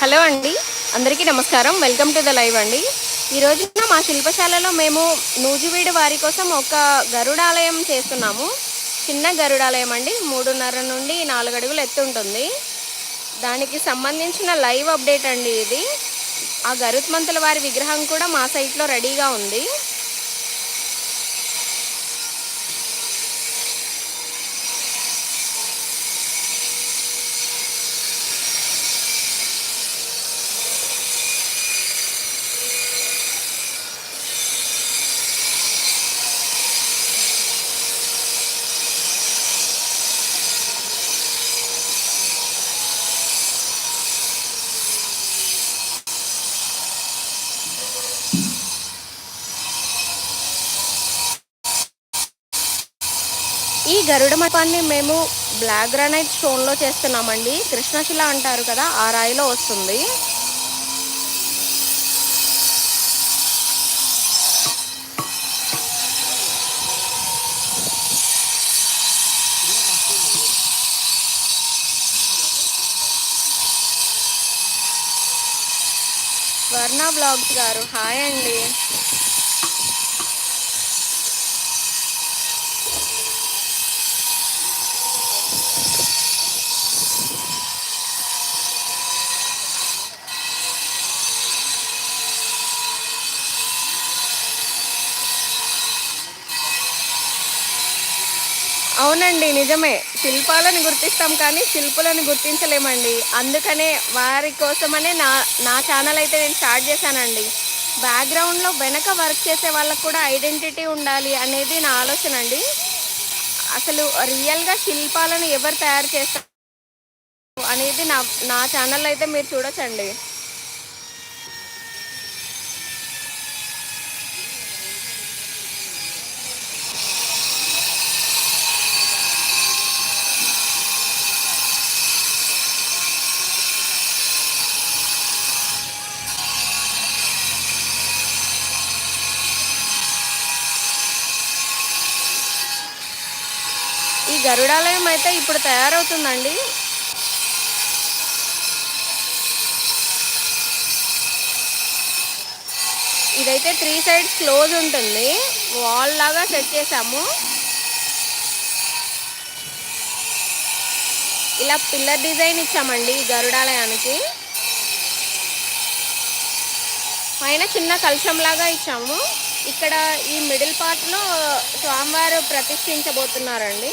Hello అండి. అందరికీ నమస్కారం. వెల్కమ్ టు ద లైవ్ అండి. ఈ రోజున మా శిల్పశాలలో మేము నూజివీడు వారి కోసం ఒక గరుడాలయం చేస్తున్నాము. చిన్న గరుడాలయం అండి. మూడున్నర నుండి నాలుగు అడుగులు ఎత్తు ఉంటుంది. దానికి సంబంధించిన లైవ్ అప్డేట్ అండి ఇది. ఆ గరుత్మంతుల వారి విగ్రహం కూడా మా సైట్లో రెడీగా ఉంది. ఈ గరుడ మఠాన్ని మేము బ్లాక్ గ్రానైట్ స్టోన్లో చేస్తున్నామండి. కృష్ణశిల అంటారు కదా ఆ రాయిలో వస్తుంది. వర్ణ బ్లాగ్స్ గారు హాయ్ అండి. అవునండి నిజమే. శిల్పాలను గుర్తిస్తాం కానీ శిల్పులను గుర్తించలేమండి. అందుకనే వారి కోసమనే నా నా ఛానల్ అయితే నేను స్టార్ట్ చేశానండి. బ్యాక్గ్రౌండ్లో వెనక వర్క్ చేసే వాళ్ళకు కూడా ఐడెంటిటీ ఉండాలి అనేది నా ఆలోచన అండి. అసలు రియల్గా శిల్పాలను ఎవరు తయారు చేస్తారు అనేది నా నా ఛానల్ అయితే మీరు చూడొచ్చండి. గరుడాలయం అయితే ఇప్పుడు తయారవుతుందండి. ఇదైతే త్రీ సైడ్స్ క్లోజ్ ఉంటుంది. వాల్ లాగా సెట్ చేసాము ఇలా పిల్లర్ డిజైన్ ఇచ్చామండి ఈ గరుడాలయానికి. పైన చిన్న కలశం లాగా ఇచ్చాము. ఇక్కడ ఈ మిడిల్ పార్ట్లో స్వామివారు ప్రతిష్ఠించబోతున్నారండి.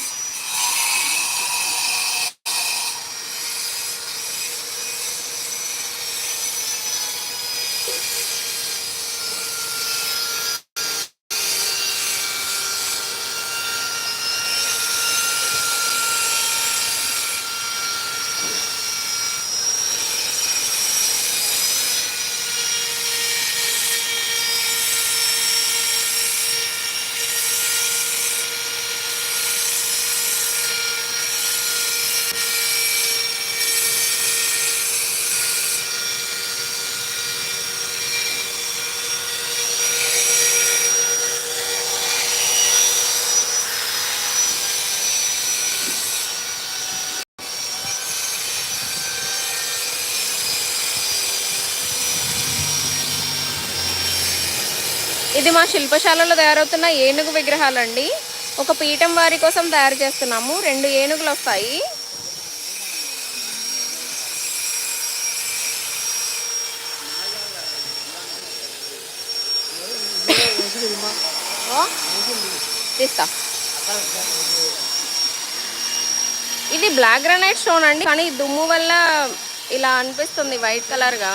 ఇది మా శిల్పశాలలో తయారవుతున్న ఏనుగు విగ్రహాలండి. ఒక పీఠం వారి కోసం తయారు చేస్తున్నాము. రెండు ఏనుగులు వస్తాయి. తీస్తా. ఇది బ్లాక్ గ్రానైట్ స్టోన్ అండి. కానీ దుమ్ము వల్ల ఇలా అనిపిస్తుంది వైట్ కలర్గా.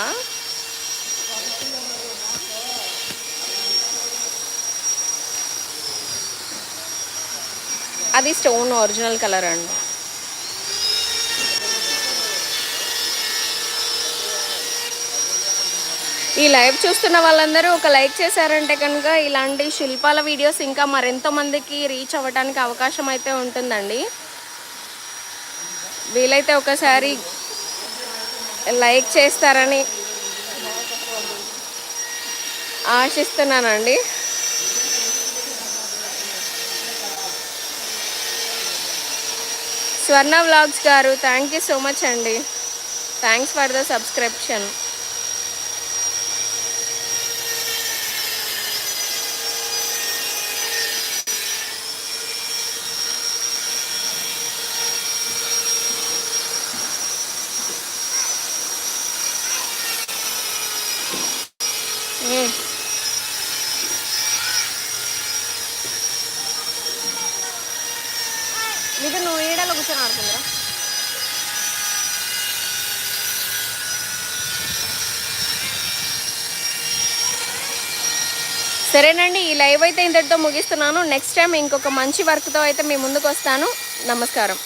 అది స్టోన్ ఒరిజినల్ కలర్ అండి. ఈ లైవ్ చూస్తున్న వాళ్ళందరూ ఒక లైక్ చేశారంటే కనుక ఇలాంటి శిల్పాల వీడియోస్ ఇంకా మరెంతో మందికి రీచ్ అవ్వడానికి అవకాశం అయితే ఉంటుందండి. వీలైతే ఒకసారి లైక్ చేస్తారని ఆశిస్తున్నానండి. స్వర్ణ వ్లాగ్స్ గారు థ్యాంక్ యూ సో మచ్ అండి thanks for the subscription hmm. ఇది నువ్వు కూర్చొని ఆడుతుందిరా సరేనండి ఈ లైవ్ అయితే ఇంతటితో ముగిస్తున్నాను. నెక్స్ట్ టైం ఇంకొక మంచి వర్క్తో అయితే మీ ముందుకు వస్తాను. నమస్కారం.